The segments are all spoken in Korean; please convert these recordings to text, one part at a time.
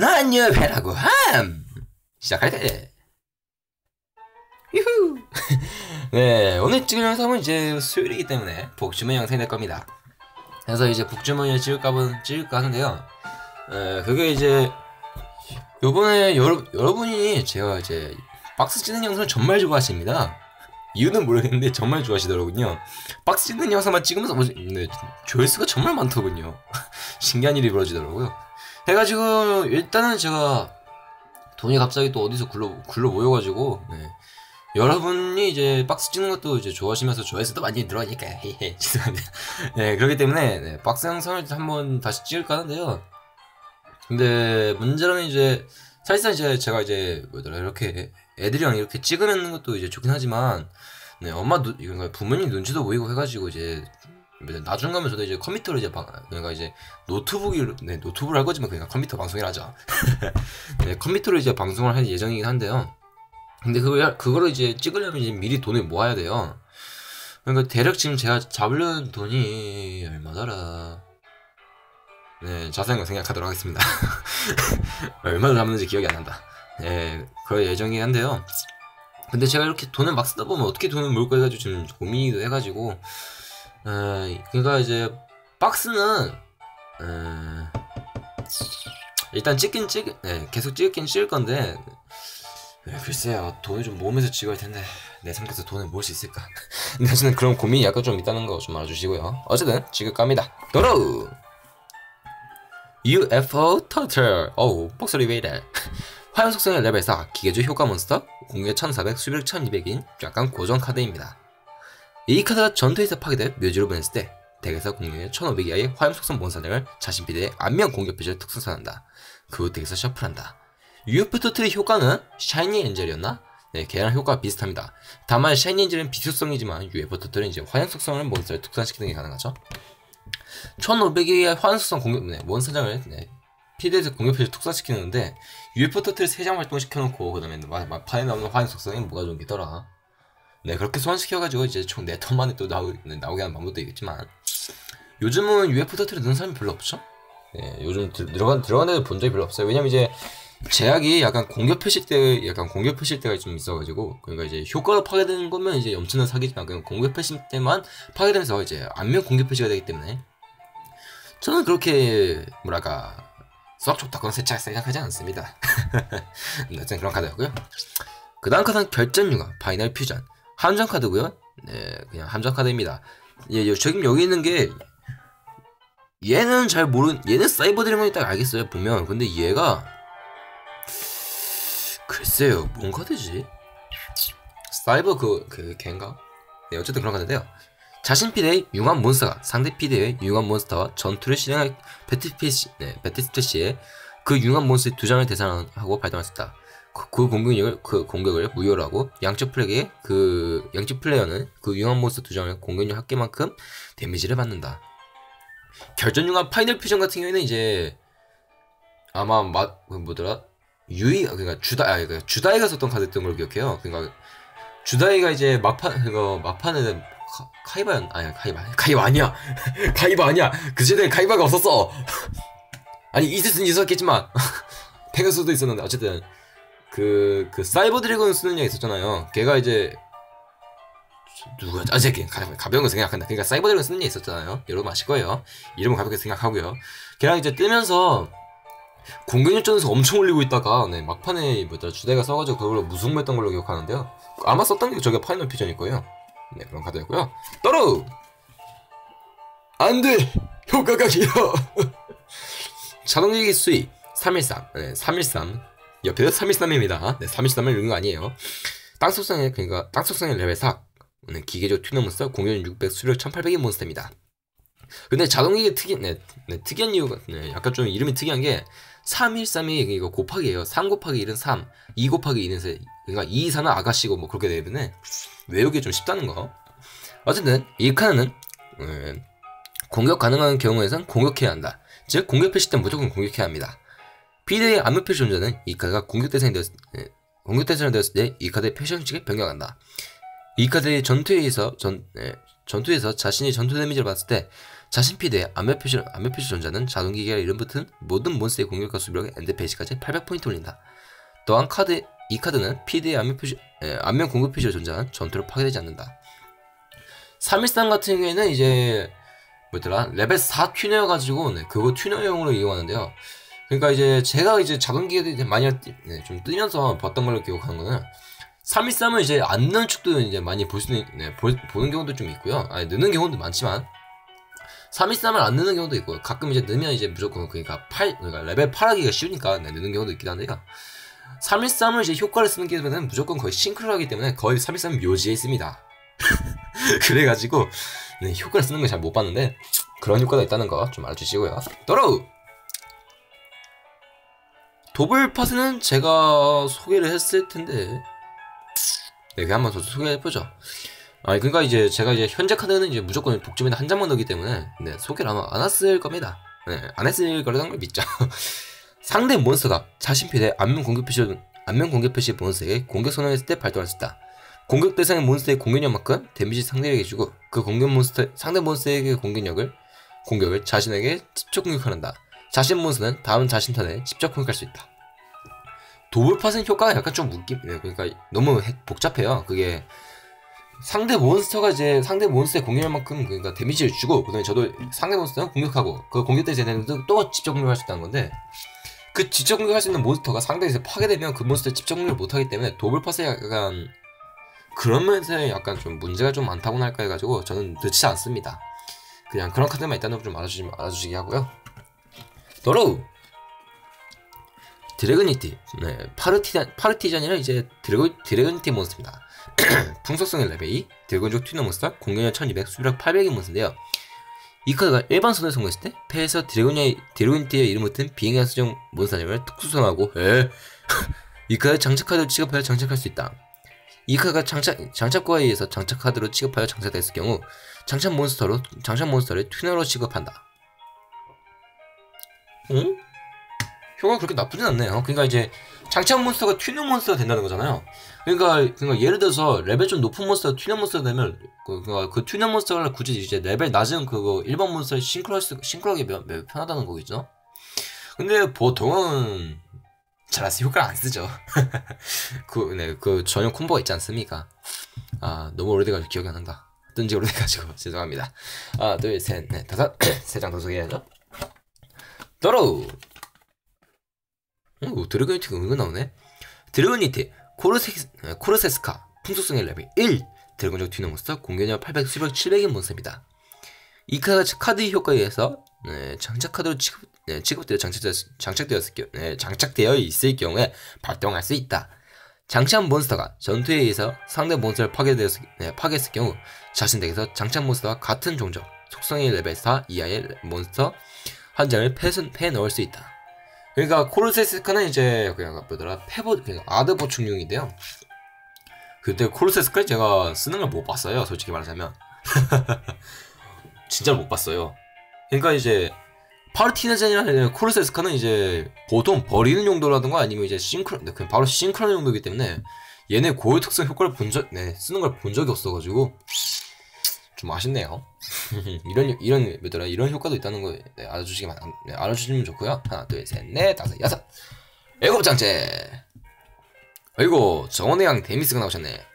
난 옆에라고 함. 시작할 때. 유후. 네 오늘 찍은 영상은 이제 수요일이기 때문에 복주문 영상이 될 겁니다. 그래서 이제 복주문을 찍을까 찍을까 하는데요. 에, 그게 이제 요번에 여러, 여러분이 제가 이제 박스 찍는 영상을 정말 좋아하십니다. 이유는 모르겠는데 정말 좋아하시더라고요. 박스 찍는 영상만 찍으면서 뭐, 네, 조회수가 정말 많더군요. 신기한 일이 벌어지더라고요 해가지고 일단은 제가 돈이 갑자기 또 어디서 굴러 굴러 모여가지고 네. 여러분이 이제 박스 찍는 것도 이제 좋아하시면서 조회수도 많이 들어가니까 헤헤 죄송합니다. 네 그렇기 때문에 네, 박스 영상을 한번 다시 찍을까 하는데요. 근데 문제는 이제 사실상 이제 제가 이제 뭐더라 이렇게 애들이랑 이렇게 찍으는 것도 이제 좋긴 하지만 네 엄마 눈 이거 부모님 눈치도 보이고 해가지고 이제 나중 가면 저도 이제 컴퓨터로 이제 방, 그러니까 이제 노트북이 네 노트북을 할 거지만 그냥 컴퓨터 방송을 하죠. 네 컴퓨터로 이제 방송을 할 예정이긴 한데요. 근데 그걸 그거를 이제 찍으려면 이제 미리 돈을 모아야 돼요. 그러니까 대략 지금 제가 잡으려는 돈이 얼마더라. 네 자세한 거 생각하도록 하겠습니다. 얼마나 잡는지 기억이 안 난다. 네 그럴 예정이긴 한데요. 근데 제가 이렇게 돈을 막 쓰다 보면 어떻게 돈을 모을까 해가지고 지금 고민이도 해가지고 에, 그러니까 이제 박스는 에, 일단 찍긴 찍, 네, 계속 찍긴 찍을 건데 네, 글쎄요 돈을 좀 모으면서 찍어야 텐데 내 성격에서 돈을 모을 수 있을까? 저는 그런 고민이 약간 좀 있다는 거 좀 알아주시고요. 어쨌든 찍을까 합니다. 도로 UFO 터틀 어우 목소리 왜 이래 화염 속성의 레벨 4 기계주 효과 몬스터 공격 1400 수비력 1200인 약간 고정 카드입니다. 이 카드가 전투에서 파괴돼 묘지로 보냈을 때 덱에서 공격의 1500 이하의 화염 속성 몬스터를 자신 비대의 안면 공격 표시를 특성선한다. 그 덱에서 셔플한다. UFO 터틀의 효과는 샤이니 엔젤이었나? 네, 걔랑 효과가 비슷합니다. 다만 샤이니 엔젤은 비수성이지만 UFO 터틀은 이제 화염 속성을 몬스터를 특산시키는 게 가능하죠. 1500의 화염 속성 공격, 네, 몬스터장을 네, 피드에서 공격 표시를 특산시키는데 UFO 터틀을 3장 활동시켜놓고 그 다음에 판에 나오는 화염 속성이 뭐가 좋은 게 있더라. 네 그렇게 소환시켜가지고 이제 총 4턴 만에 또 나오, 네, 나오게 하는 방법도 있겠지만 요즘은 UFO 터트를 넣는 사람이 별로 없죠? 네 요즘 들, 들어간, 들어간 데도 본 적이 별로 없어요 왜냐면 이제 제약이 약간 공격 표시 때 약간 공격 표시 때가 좀 있어가지고 그러니까 이제 효과로 파괴되는 거면 이제 엄청난 사기지만 그냥 공격 표시 때만 파괴되면서 이제 안면 공격 표시가 되기 때문에 저는 그렇게 뭐랄까 썩 좋다고는 생각하지 않습니다. 어쨌든 그런 카드였고요. 그 다음 카드는 결전 융합 파이널 퓨전 함정 카드고요. 네, 그냥 함정 카드입니다. 예, 지금 여기 있는 게 얘는 잘 모르는 얘는 사이버 드래곤이 딱 알겠어요 보면 근데 얘가 글쎄요 뭔 카드지? 사이버 그, 그 걘가? 네 어쨌든 그런 카드인데요. 자신 피드의 융합 몬스터가 상대 피드의 융합 몬스터와 전투를 실행할 배틀피시 네, 배틀스트시에 그 융합 몬스터의 두 장을 대상하고 발동할 수 있다 그, 그 공격력을 그 공격을 무효로 하고 양쪽 플레이에 그 양쪽 플레이어는 그 융합 몬스터 두 장의 공격력 합계만큼 데미지를 받는다. 결전 융합 파이널 퓨전 같은 경우에는 이제 아마 맛그 뭐더라 유이 그러니까 주다 아 그러니까 주다이가 썼던 카드였던 걸 기억해요. 그러니까 주다이가 이제 막판 그거 막판에는 카, 이바였 아니 카이바 카이바 아니야 카이바 아니야 그 시대에 카이바가 없었어 아니 있을 수는 있었겠지만 페가수도 있었는데 어쨌든 그, 그, 사이버 드래곤 쓰는 애 있었잖아요. 걔가 이제, 누가, 아, 제 가벼운 거 생각한다. 그러니까 사이버 드래곤 쓰는 애 있었잖아요. 여러분 아실 거예요. 이름은 가볍게 생각하고요. 걔랑 이제 뜨면서, 공격력 전에서 엄청 올리고 있다가, 네, 막판에, 뭐더라, 주대가 써가지고 그걸로 무승부했던 걸로 기억하는데요. 아마 썼던 게 저게 파이널 퓨전일 거예요. 네, 그런 카드였고요. 떨어! 안 돼! 효과가 길어! 자동기기 수위, 313. 네, 313. 옆에서 313입니다. 네, 313을 읽는 거 아니에요. 땅 속성의, 그러니까, 땅 속성의 레벨 4. 네, 기계적 튜너 몬스터, 공격 600, 수력 1800인 몬스터입니다. 근데 자동기계 특이, 네, 네, 특이한 이유가, 네, 약간 좀 이름이 특이한 게, 313이 이거 곱하기예요. 3 곱하기 1은 3, 2 곱하기 2는 3. 그러니까 2, 4는 아가씨고 뭐 그렇게 되면 외우기 좀 쉽다는 거. 어쨌든 이 카드는 음, 공격 가능한 경우에선 공격해야 한다. 즉 공격 표시 때 무조건 공격해야 합니다. 피드의 암흑 표시 존재는 이 카드가 공격 대상이 되었, 예, 공격 대상이 되었을 때 이 카드의 표시 형식에 변경한다. 이 카드의 전투에서 전 예, 전투에서 자신이 전투 데미지를 받았을 때 자신 피드의 안면 표시 안면 표시 전자는 자동기기가 이름 붙은 모든 몬스터의 공격과 수비력의 엔드 페이지까지 800포인트 올린다. 또한 카드 이 카드는 피드의 안면 표시 에, 안면 공격 표시로 존재하는 전투를 파괴되지 않는다. 313 같은 경우에는 이제 뭐더라 레벨 4 튜너여가지고 네, 그거 튜너용으로 이용하는데요. 그러니까 이제 제가 이제 자동기기를 많이 네, 좀 뜨면서 봤던 걸로 기억하는 거는 313은 이제 안 넣는 축도 이제 많이 볼수 있는 네, 보, 는 경우도 좀 있고요. 아니 넣는 경우도 많지만 313을 안 넣는 경우도 있고 가끔 이제 넣으면 이제 무조건 그러니까 8 그러니까 레벨 8하기가 쉬우니까 네, 넣는 경우도 있긴 한데요. 313을 이제 효과를 쓰는 게되면 무조건 거의 싱크로하기 때문에 거의 313 묘지에 있습니다. 그래가지고 네, 효과를 쓰는 걸 잘 못 봤는데 그런 효과가 있다는 거 좀 알아주시고요. 도로우! 도블파스는 제가 소개를 했을 텐데 네, 그 한번 더 소개해보죠. 아, 그러니까 이제 제가 이제 현재 카드는 이제 무조건 복주면에 한 장만 넣기 때문에 네, 소개를 아마 안 했을 겁니다. 네, 안 했을 거라는 걸 믿죠. 상대 몬스터가 자신 필드의 안면 공격 표시 안면 공격 표시 몬스터에게 공격 선언했을 때 발동할 수 있다. 공격 대상의 몬스터의 공격력만큼 데미지 상대에게 주고 그 공격 몬스터 상대 몬스터에게 공격력을 공격을 자신에게 직접 공격한다. 자신 몬스터는 다음 자신 턴에 직접 공격할 수 있다. 도블팟은 효과가 약간 좀 웃기, 네, 그러니까 너무 복잡해요. 그게 상대 몬스터가 이제 상대 몬스터의 공격력만큼 그러니까 데미지를 주고 그다음에 저도 상대 몬스터는 공격하고 그 공격대 쟤네는 또 직접 공격할 수 있다는 건데 그 직접 공격할 수 있는 몬스터가 상대에서 파괴되면 그 몬스터 직접 공격을 못하기 때문에 도블팟에 약간 그런 면에서 약간 좀 문제가 좀 많다고 할까 해가지고 저는 넣지 않습니다. 그냥 그런 카드만 있다는 걸좀 알아주시, 알아주시기 하고요. 더러우 드래그니티 네, 파르티잔, 파르티잔이는 이제 드래그, 드래그니티 몬스터입니다. 풍속성의 레벨 2, 드래곤족 튜너 몬스터, 공격력 1200, 수비력 800의 몬스터인데요. 이 카드가 일반 선을 성공했을 때 패에서 드래곤의, 드래곤니티의 이름 붙은 비행한 수정 몬스터를 특수선하고 이 카드 장착 카드를 취급하여 장착할 수 있다. 이 카드가 장착, 장착과에 의해서 장착 카드로 취급하여 장착됐을 경우 장착 몬스터로 장착 몬스터를 튜너로 취급한다. 응? 효과가 그렇게 나쁘진 않네요. 그러니까 이제 장착 몬스터가 튜너 몬스터가 된다는 거잖아요. 그러니까, 그러니까 예를 들어서 레벨 좀 높은 몬스터가 튜너 몬스터가 되면 그, 그러니까 그 튜너 몬스터를 굳이 이제 레벨 낮은 그거 일반 몬스터를 싱크로 싱크로하게 매우 편하다는 거겠죠. 근데 보통은 잘라서 효과를 안 쓰죠. 그, 네, 그 전용 콤보가 있지 않습니까? 아, 너무 오래돼가지고 기억이 안 난다. 뜬지 오래돼가지고 죄송합니다. 하나, 둘, 셋, 넷, 다섯, 세 장 더 소개해야죠. 더러우! 오, 드래곤니티가 은근 나오네. 드래곤니티, 코르세스, 코르세스카, 풍속성의 레벨 1, 드래곤적 튜너몬스터, 공격력 800, 수력 700인 몬스터입니다. 이 카드, 카드 효과에 의해서 네, 장착 카드로 취급, 네, 취급되어 장착되었, 장착되었을 경, 네, 장착되어 있을 경우에 발동할 수 있다. 장착 몬스터가 전투에 의해서 상대 몬스터를 파괴되었, 네, 파괴했을 경우 자신 덱에서 장착 몬스터와 같은 종족, 속성의 레벨 4 이하의 몬스터 한 장을 패, 패 넣을 수 있다. 그러니까 코르세스카는 이제 그냥 뭐더라 패보 그냥 아드 보충용인데요. 그때 코르세스카 제가 쓰는 걸 못 봤어요. 솔직히 말하자면 진짜 못 봤어요. 그러니까 이제 파르티나젠이나 코르세스카는 이제 보통 버리는 용도라든가 아니면 이제 싱크로 그냥 바로 싱크로 용도이기 때문에 얘네 고유 특성 효과를 본 적, 네, 쓰는 걸 본 적이 없어가지고 좀 아쉽네요. 이런 이런 뭐더라 이런 효과도 있다는 거 네, 알아주시기만 네, 알아주시면 좋고요. 하나, 둘, 셋, 넷, 다섯, 여섯, 일곱 장째. 아이고 정원의 양 데미스가 나오셨네.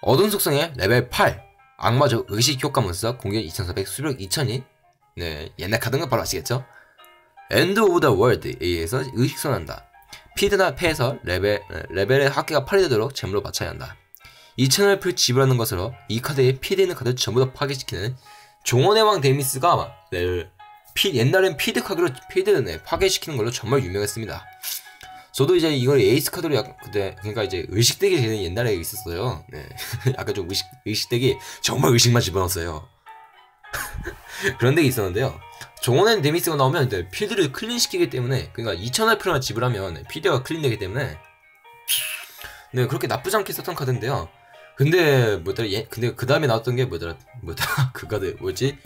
어두운 속성의 레벨 8 악마적 의식 효과 몬스터 공격 2400 수력 2000이 네 옛날 카드는 바로 아시겠죠? 엔드 오브 더 월드에 의해서 의식 선한다. 피드나 패에서 레벨, 레벨의 합계가 8이 되도록 재물로 맞춰야 한다. 2천을 풀 지불하는 것으로 이 카드에 피드 있는 카드를 전부 다 파괴시키는 종원의 왕 데미스가 네, 피, 옛날엔 피드 카드로 피드 네, 파괴시키는 걸로 정말 유명했습니다. 저도 이제 이걸 에이스 카드로 약 그때 그러니까 이제 의식덱이 되는 옛날에 있었어요. 네. 약간 좀 의식 의식덱이 정말 의식만 집어넣었어요. 그런 덱이 있었는데요. 종원의 데미스가 나오면 이제 피드를 클린 시키기 때문에 그러니까 2,000알프만 지불하면 피드가 클린되기 때문에 네 그렇게 나쁘지 않게 썼던 카드인데요. 근데 뭐더라 얘 근데 그 다음에 나왔던 게 뭐더라 뭐더라 그 카드 뭐지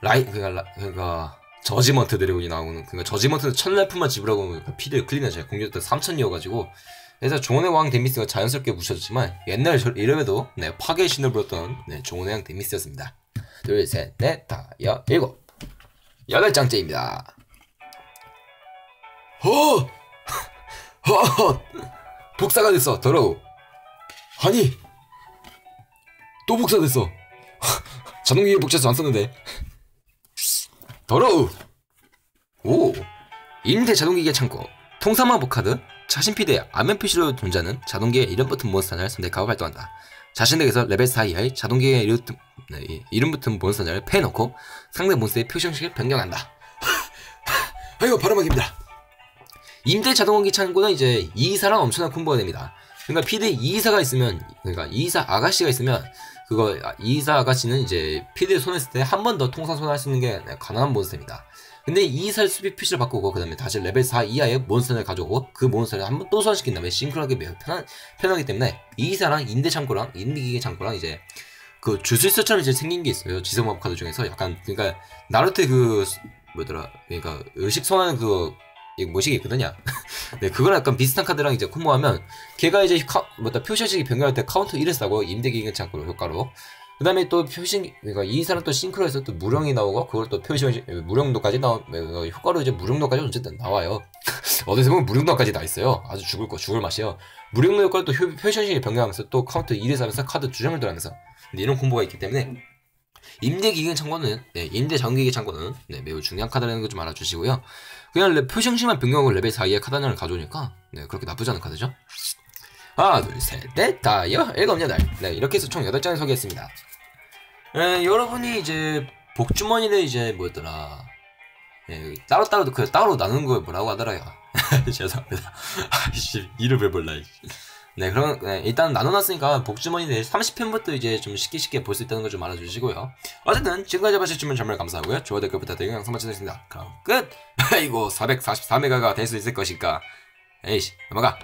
라이 그니까 그니까 저지먼트 드래곤이 나오는 그니까 저지먼트는 천라프만 지불하고 피드 클린해져요 공격 때 3천이어가지고 그래서 종원의 왕 데미스가 자연스럽게 묻혀졌지만 옛날 이름에도 네 파괴의 신을 불렀던 네 종원의 왕 데미스였습니다 둘, 셋, 넷, 다, 여, 일곱. 여덟 장째입니다. 허! 허! 복사가 됐어, 더러우. 아니! 또 복사됐어. 자동기계 복사해서 안 썼는데. 더러우! 오! 임대 자동기계 창고. 통상마법 카드. 자신 피드의 안면 표시로 존재하는 자동기계 이름 붙은 몬스터를 선택하고 발동한다. 자신에게서 레벨 4 이하의 자동기계 이름, 네, 이- 이름 붙은 몬스터를 패놓고 상대 몬스터의 표시 형식을 변경한다. 아이고 바람막입니다. 임대 자동원기 창고는 이제 이사랑 엄청난 콤보가 됩니다. 그러니까 피드 이사가 있으면 그러니까 이사 아가씨가 있으면 그거 아, 이사 아가씨는 이제 피드에 손했을 때 한 번 더 통상 손할 수 있는 게 가능한 몬스터입니다. 근데 이사를 수비 표시를 바꾸고 그 다음에 다시 레벨 4 이하의 몬스터를 가져오고 그 몬스터를 한 번 또 소환시킨 다음에 싱크로하기 매우 편한 편하기 때문에 이사랑 인대 창고랑 인기계 창고랑 이제 그 주술서처럼 이제 생긴 게 있어요. 지성마법 카드 중에서 약간 그러니까 나루테 그 뭐더라 그러니까 의식 소환 그거 이거 뭐식이 있거든요. 네, 그거랑 약간 비슷한 카드랑 이제 콤보하면 걔가 이제 카, 뭐다 표시식이 변경할 때 카운터 1을 싸고 임대기계 창고로 효과로 그 다음에 또 표시 그러니까 이 사람 또 싱크로해서 또 무령이 나오고 그걸 또 표시 무령도까지 나오 어, 효과로 이제 무령도까지 어쨌든 나와요. 어디서 보면 무령도까지 나 있어요. 아주 죽을 거 죽을 맛이요. 무령도 효과를 또 효- 표시식이 변경하면서 또 카운터 1을 사면서 카드 두 장을 들어가면서 이런 콤보가 있기 때문에 임대기계 창고는 네, 임대 장기계 창고는 네, 매우 중요한 카드라는 거좀 알아주시고요. 그냥 형식만 변경하고 레벨 4 이하의 카드 하나를 가져오니까 네, 그렇게 나쁘지 않은 카드죠. 하나, 둘, 셋, 넷, 다, 여, 일곱, 여덟. 네, 이렇게 해서 총 8장을 소개했습니다. 에, 여러분이 이제 복주머니를 이제 뭐였더라. 예, 따로따로 그 따로 나누는 걸 뭐라고 하더라요. 죄송합니다. 이름을 몰라. 네, 그럼 네, 일단 나눠놨으니까 복주머니를 30편부터 이제 좀 쉽게 쉽게 볼 수 있다는 걸 좀 알아주시고요. 어쨌든 지금까지 봐주시면 정말 감사하고요. 좋아요 댓글 부탁드리고 영상 마치겠습니다. 그럼 끝! 아이고 444메가가 될 수 있을 것일까? 에이씨 넘어가